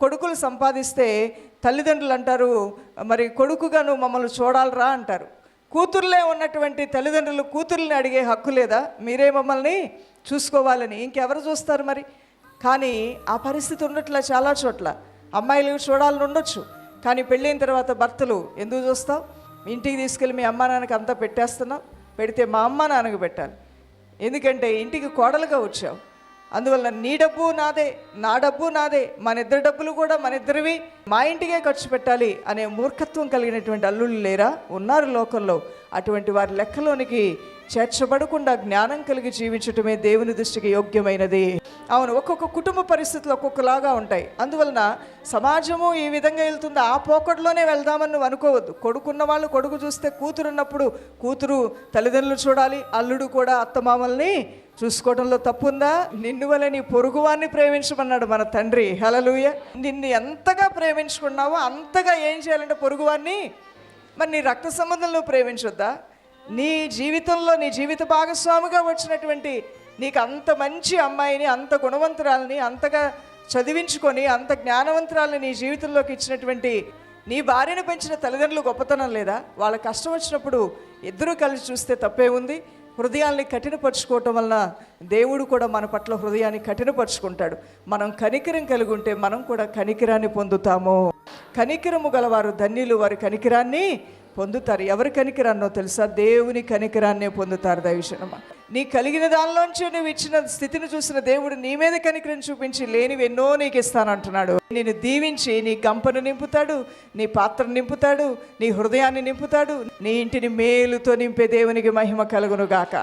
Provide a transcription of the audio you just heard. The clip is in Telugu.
కొడుకులు సంపాదిస్తే తల్లిదండ్రులు అంటారు మరి కొడుకుగా నువ్వు మమ్మల్ని చూడాలరా అంటారు. కూతుర్లే ఉన్నటువంటి తల్లిదండ్రులు కూతుర్ని అడిగే హక్కు లేదా? మీరే మమ్మల్ని చూసుకోవాలని. ఇంకెవరు చూస్తారు మరి? కానీ ఆ పరిస్థితి ఉన్నట్లా చాలా చోట్ల. అమ్మాయిలు చూడాలని ఉండొచ్చు. కానీ పెళ్ళైన తర్వాత భర్తలు ఎందుకు చూస్తావు? ఇంటికి తీసుకెళ్ళి మీ అమ్మా నాన్నకి అంతా పెట్టేస్తున్నావు? పెడితే మా అమ్మ నాన్నకు పెట్టాలి. ఎందుకంటే ఇంటికి కోడలుగా వచ్చావు. అందువల్ల నీ డబ్బు నాదే నా డబ్బు నాదే మన ఇద్దరి డబ్బులు కూడా మన ఇద్దరివి. మా ఇంటికే ఖర్చు పెట్టాలి అనే మూర్ఖత్వం కలిగినటువంటి అల్లుళ్ళు లేరా? ఉన్నారు లోకంలో. అటువంటి వారి లెక్కలోనికి చేర్చబడకుండా జ్ఞానం కలిగి జీవించటమే దేవుని దృష్టికి యోగ్యమైనది. అవును ఒక్కొక్క కుటుంబ పరిస్థితులు ఒక్కొక్కలాగా ఉంటాయి. అందువలన సమాజము ఈ విధంగా వెళ్తుంది? ఆ పోకడలోనే వెళ్దామని నువ్వు అనుకోవద్దు. కొడుకున్న వాళ్ళు కొడుకు చూస్తే కూతురున్నప్పుడు కూతురు తల్లిదండ్రులు చూడాలి అల్లుడు కూడా అత్తమామల్ని చూసుకోవడంలో తప్పుందా? నిన్ను వల్ల నీ పొరుగువాన్ని ప్రేమించమన్నాడు మన తండ్రి. హలలుయ నిన్ను ఎంతగా ప్రేమించుకున్నావో అంతగా ఏం చేయాలంటే పొరుగువాన్ని? మరి నీ రక్త సంబంధంలో ప్రేమించొద్దా? నీ జీవితంలో నీ జీవిత భాగస్వామిగా వచ్చినటువంటి నీకు అంత మంచి అమ్మాయిని అంత గుణవంతురాలని అంతగా చదివించుకొని అంత జ్ఞానవంతురాలని నీ జీవితంలోకి ఇచ్చినటువంటి నీ భార్యను పెంచిన తల్లిదండ్రులు గొప్పతనం లేదా? వాళ్ళ కష్టం వచ్చినప్పుడు ఇద్దరూ కలిసి చూస్తే తప్పే ఉంది. హృదయాల్ని కఠినపరుచుకోవటం వలన దేవుడు కూడా మన పట్ల హృదయాన్ని కఠినపరుచుకుంటాడు. మనం కనికిరం కలిగి ఉంటే మనం కూడా కనికిరాన్ని పొందుతాము. కనికిరము గలవారు ధన్యులు. వారి కనికిరాన్ని పొందుతారు. ఎవరి కనికరాన్నో తెలుసా? దేవుని కనికరాన్నే పొందుతారు దైవశనమ నీ కలిగిన దానిలోంచి నువ్వు ఇచ్చిన స్థితిని చూసిన దేవుడు నీ మీద కనికరం చూపించి లేనివి ఎన్నో నీకు ఇస్తానంటున్నాడు నేను దీవించి నీ గంపను నింపుతాడు నీ పాత్రను నింపుతాడు నీ హృదయాన్ని నింపుతాడు నీ ఇంటిని మేలుతో నింపే దేవునికి మహిమ కలుగును గాక